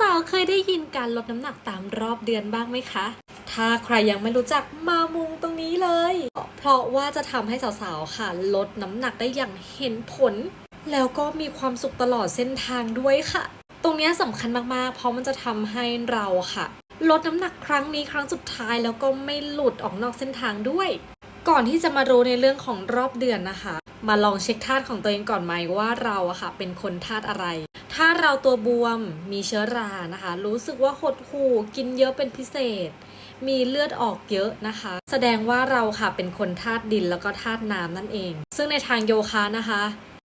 สาวๆ เคยได้ยินการลดน้ำหนักตามรอบเดือนบ้างไหมคะ ถ้าใครยังไม่รู้จักมามุงตรงนี้เลย เพราะว่าจะทำให้สาวๆ ค่ะลดน้ำหนักได้อย่างเห็นผล แล้วก็มีความสุขตลอดเส้นทางด้วยค่ะ ตรงนี้สำคัญมากๆ เพราะมันจะทำให้เราค่ะ ลดน้ำหนักครั้งนี้ครั้งสุดท้ายแล้วก็ไม่หลุดออกนอกเส้นทางด้วย ก่อนที่จะมารู้ในเรื่องของรอบเดือนนะคะ มาลองเช็คธาตุของตัวเองก่อนไหมว่าเราอะค่ะเป็นคนธาตุอะไร ถ้าเราตัวบวมมีเชื้อรานะคะ รู้สึกว่าหดหู่กินเยอะเป็นพิเศษ มีเลือดออกเยอะนะคะ แสดงว่าเราค่ะเป็นคนธาตุดินแล้วก็ธาตุน้ำนั่นเอง ซึ่งในทางโยคะนะคะ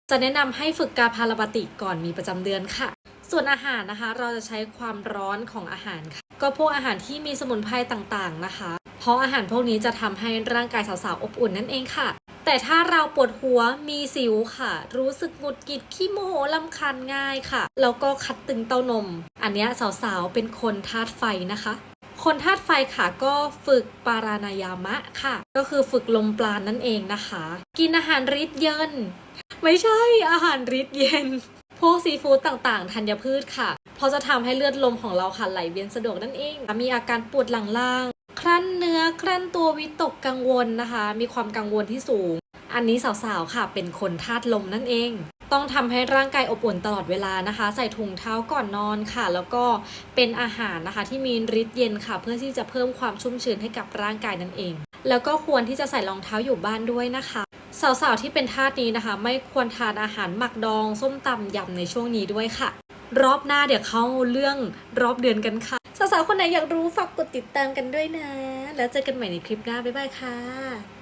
จะแนะนำให้ฝึกกาพาราปติก่อนมีประจำเดือนค่ะ ส่วนอาหารนะคะ เราจะใช้ความร้อนของอาหารค่ะ ก็พวกอาหารที่มีสมุนไพรต่างๆนะคะ ราะอาหารพวกนี้จะทำให้ร่างกายสาวๆอบอุ่นนั่นเองค่ะ แต่ถ้าเราปวดหัวมีสิวค่ะ รู้สึกหงุดหงิดขี้โมโหลำคาญง่ายค่ะ แล้วก็คัดตึงเต้านม อันเนี้ยสาวๆเป็นคนธาตุไฟนะคะคนธาตุไฟค่ะก็ฝึกปารานายามะค่ะ ก็คือฝึกลมปราณนั่นเองนะคะ กินอาหารริดเยินไม่ใช่อาหารริดเย็น พวกซีฟู้ดต่างๆ ธัญพืชค่ะ เพราะจะทำให้เลือดลมของเราค่ะไหลเวียนสะดวกนั่นเอง มีอาการปวดหลังล่าง ครั่นเนื้อครั่นตัววิตกกังวลนะคะ มีความกังวลที่สูง อันนี้สาวๆค่ะ เป็นคนธาตุลมนั่นเอง ต้องทำให้ร่างกายอบอุ่นตลอดเวลานะคะ ใส่ถุงเท้าก่อนนอนค่ะ แล้วก็เป็นอาหารนะคะ ที่มีฤทธิ์เย็นค่ะ เพื่อที่จะเพิ่มความชุ่มชื้นให้กับร่างกายนั่นเอง แล้วก็ควรที่จะใส่รองเท้าอยู่บ้านด้วยนะคะสาวๆที่เป็นทาสนี้นะคะ ไม่ควรทานอาหารหมักดอง ส้มตำยำในช่วงนี้ด้วยค่ะ รอบหน้าเดี๋ยวเข้าเรื่องรอบเดือนกันค่ะ สาวๆ คนไหนอยากรู้ฝากกดติดตามกันด้วยนะ แล้วเจอกันใหม่ในคลิปหน้า บ๊ายบายค่ะ